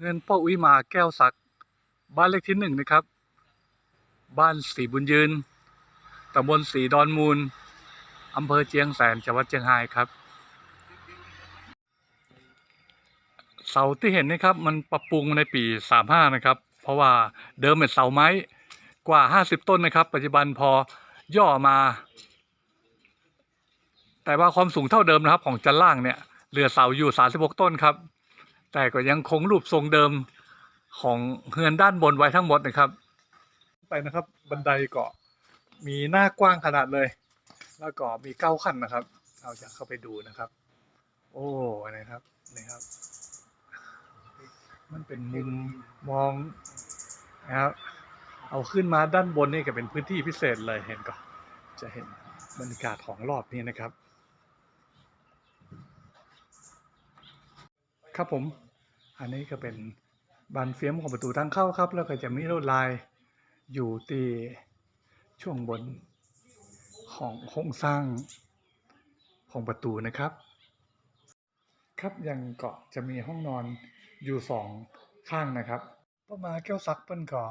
เงินป้าอุ้ยมาแก้วศักบ้านเลขที่หนึ่งนะครับ บ้านสีบุญยืนตำบลสีดอนมูลอำเภอเจียงแสนจังหวัดเชียงรายครับเสาที่เห็นนะครับ มันปรับปรุงในปี 35 นะครับ เพราะว่าเดิมเป็นเสาไม้กว่า 50 ต้นนะครับ ปัจจุบันพอย่อมา แต่ว่าความสูงเท่าเดิมนะครับ ของจันล่างเนี่ยเหลือเสาอยู่ 36 ต้นครับ แต่ก็ยังคงรูปทรงเดิมของเฮือนด้านบนไว้ทั้งหมดนะครับ ไปนะครับ บันไดเก็มีหน้ากว้างขนาดเลย แล้วก็มีเก้าขั้นนะครับ เราจะเข้าไปดูนะครับ โอ้นะครับนี่ครับ มันเป็นมุมมองนะครับเอาขึ้นมาด้านบนนี่ก็เป็นพื้นที่พิเศษเลยเห็นก็จะเห็นบรรยากาศของรอบนี้นะครับ ครับผม อันนี้ก็เป็นบานเฟียมของประตูทางเข้าครับ แล้วก็จะมีลวดลายอยู่ที่ช่วงบนของโครงสร้างของประตูนะครับ ครับยังเกาะจะมีห้องนอนอยู่สองข้างนะครับต่อมาแก้วซักเปิ้นก็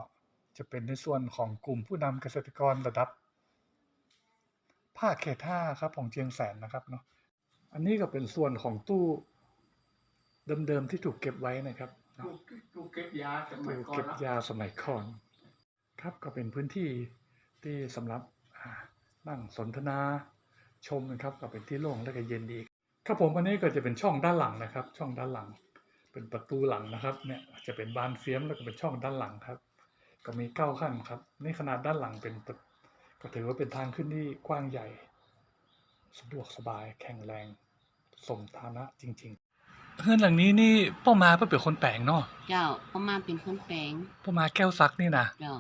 จะเป็นในส่วนของกลุ่มผู้นำเกษตรกรระดับภาคเขตห้าครับของเชียงแสนนะครับเนาะอันนี้ก็เป็นส่วนของตู้ เดิมๆที่ถูกเก็บไว้นะครับเนาะตู้เก็บยาสมัยตู้ก่อนเก็บนะยาสมัยก่อน ครับก็เป็นพื้นที่ที่สำหรับอ่านั่งสนทนาชมนะครับก็เป็นที่โล่งและก็เย็นดีครับผมอันนี้ก็จะเป็นช่องด้านหลังนะครับ ช่องด้านหลัง เป็นประตูหลังนะครับเนี่ยจะเป็นบานเฟียมแล้วก็เป็นช่องด้านหลังครับ ก็มีเก้าขั้นครับนี่ขนาดด้านหลังเป็นประก็ถือว่าเป็นทางขึ้นที่กว้างใหญ่ สะดวกสบายแข็งแรง สมฐานะจริง ๆ เพื่อนหลังนี้นี่ป้ามาเพื่อเป็นคนแปลงเนาะเจ้าประมาณเป็นคนแปลงป้ามาแก้วซักนี่นะเจ้า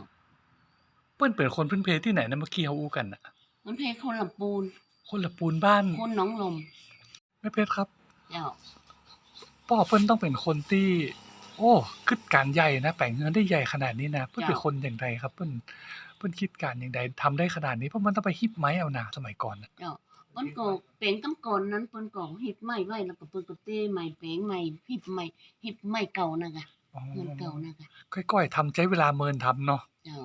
เปิ้นเป็นคนพื้นเพที่ไหนนะเมื่อกี้เขาอู้กันน่ะมันเพลคนลำปูน คนละปูนบ้านคนหน้องลมแม่เพชรครับ เจ้าป้อเปิ้นต้องเป็นคนที่ โอ้คิดการใหญ่นะแปลงเงินได้ใหญ่ขนาดนี้นะเปิ้นเป็นคนอย่างไรครับเปิ้นเปิ้นคิดการอย่างใดทำได้ขนาดนี้เพราะมันต้องไปฮิปไม้เอานะสมัยก่อนน่ะเจ้า เปิ้นก็เป็นกำก่อนนั้นเปิ้นก็หิบไม้ไว้แล้วก็เปิ้นก็เต้ไม้แปลงไม้หิบไม้หิบไม้เก่านะกะอ๋อเงินเก่านะกะค่อยๆทำใช้เวลาเมินทำเนาะเจ้า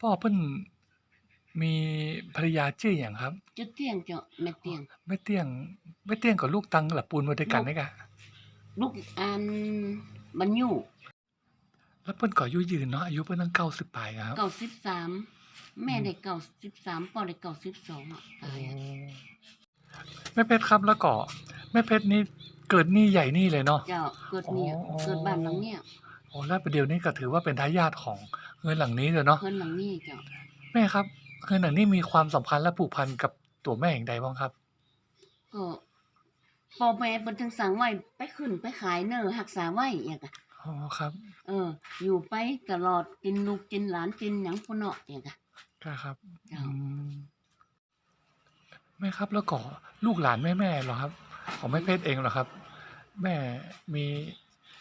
ป้อเปิ้นมีภรรยาชื่ออย่างครับจุดเตียงเจ้าแม่เตียงแม่เตี้ยงแม่เตี้ยงกับลูกตังหลับปูนมาด้วยกันนี่กะลูกอันบรรยุแล้วเปิ้นก็อายุยืนเนาะอายุเปิ้นตั้ง90ปลายครับเก้าสิบสาม แม่ได้เก้าสิบสามพ่อได้เก้าสิบสองอะตายอะแม่เพชรครับแล้วก็แม่เพชรนี่เกิดนี่ใหญ่นี่เลยเนาะ เจ้าเกิดเนี่ยอ๋อ เกิดบ้านหลังเนี้ยโอ้แล้วประเดี๋ยวนี้ก็ถือว่าเป็นทายาทของเงินหลังนี้เลยเนาะเพิ่นหลังนี้เจ้าแม่ครับเงินหลังนี้มีความสัมพันธ์และผูกพันกับตัวแม่อย่างใดบ้างครับ ก็พอแม่เปิ้นถึงสั่งไว้ไปขึ้นไปขายเนอรักษาไว้อย่างกะอ๋อครับ เออ อยู่ไปตลอดกินลูกกินหลานกินหยังพุ่นเนาะอย่างกะ ค่ะครับเจ้าอืมแม่ครับแล้วก็ลูกหลานแม่แม่ๆเหรอครับ ของแม่เพชรเองเหรอครับ แม่มี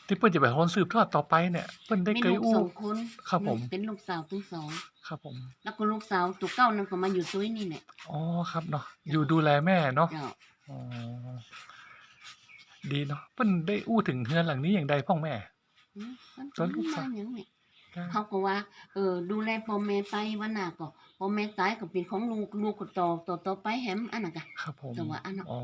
ที่เปิ้นจะไปคนสืบทอดต่อไปเนี่ยเปิ้นได้มีเคยลูกอู้สองคนครับผมเป็นลูกสาวทั้งสองครับผม แล้วก็ลูกสาวตัวเก้านั่นก็มาอยู่ซุยนี่แหละอ๋อครับเนาะอยู่ดูแลแม่เนาะเจ้าอ๋อดีเนาะเปิ้นได้อู้ถึงเฮือนหลังนี้อย่างใดพ่องแม่อืมมันส่วนลูกสาวมาหยังเนี่ย เขาก็ว่า เออ ดูแลพ่อแม่ไปวันหน้าก็พ่อแม่ตายก็เป็นของลูกลูกก็ต่อต่อต่อไปแฮมอันนั้นกะครับผม แต่ว่าอันนั้น อ๋อ